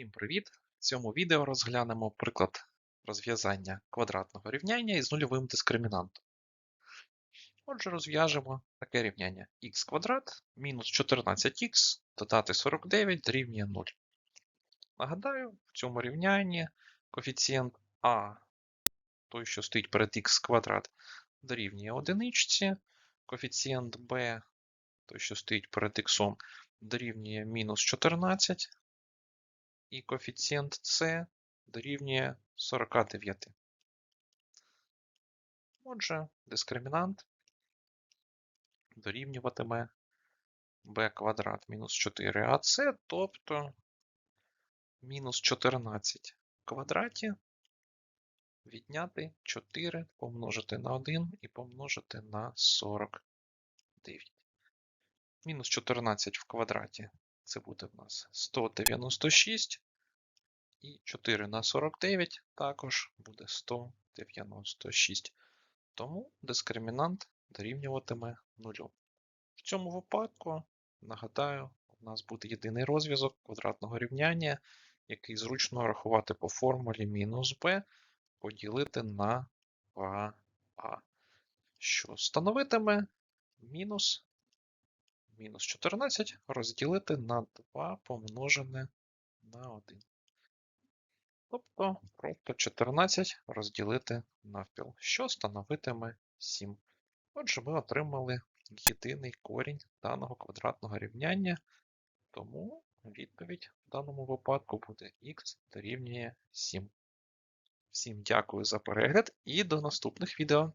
Всім привіт! В цьому відео розглянемо приклад розв'язання квадратного рівняння із нульовим дискримінантом. Отже, розв'яжемо таке рівняння х квадрат мінус 14х додати 49 дорівнює 0. Нагадаю, в цьому рівнянні коефіцієнт а, той, що стоїть перед х квадрат, дорівнює одиничці, коефіцієнт b, той, що стоїть перед х, дорівнює мінус 14, і коефіцієнт С дорівнює 49. Отже, дискримінант дорівнюватиме b квадрат мінус 4ac, тобто мінус 14 в квадраті відняти 4 помножити на 1 і помножити на 49. Мінус 14 в квадраті це буде в нас 196. І 4 на 49 також буде 196. Тому дискримінант дорівнюватиме 0. В цьому випадку, нагадаю, у нас буде єдиний розв'язок квадратного рівняння, який зручно рахувати по формулі мінус b поділити на 2а, що становитиме мінус мінус 14 розділити на 2 помножене на 1. Тобто просто 14 розділити навпіл, що становитиме 7. Отже, ми отримали єдиний корінь даного квадратного рівняння, тому відповідь в даному випадку буде х дорівнює 7. Всім дякую за перегляд і до наступних відео.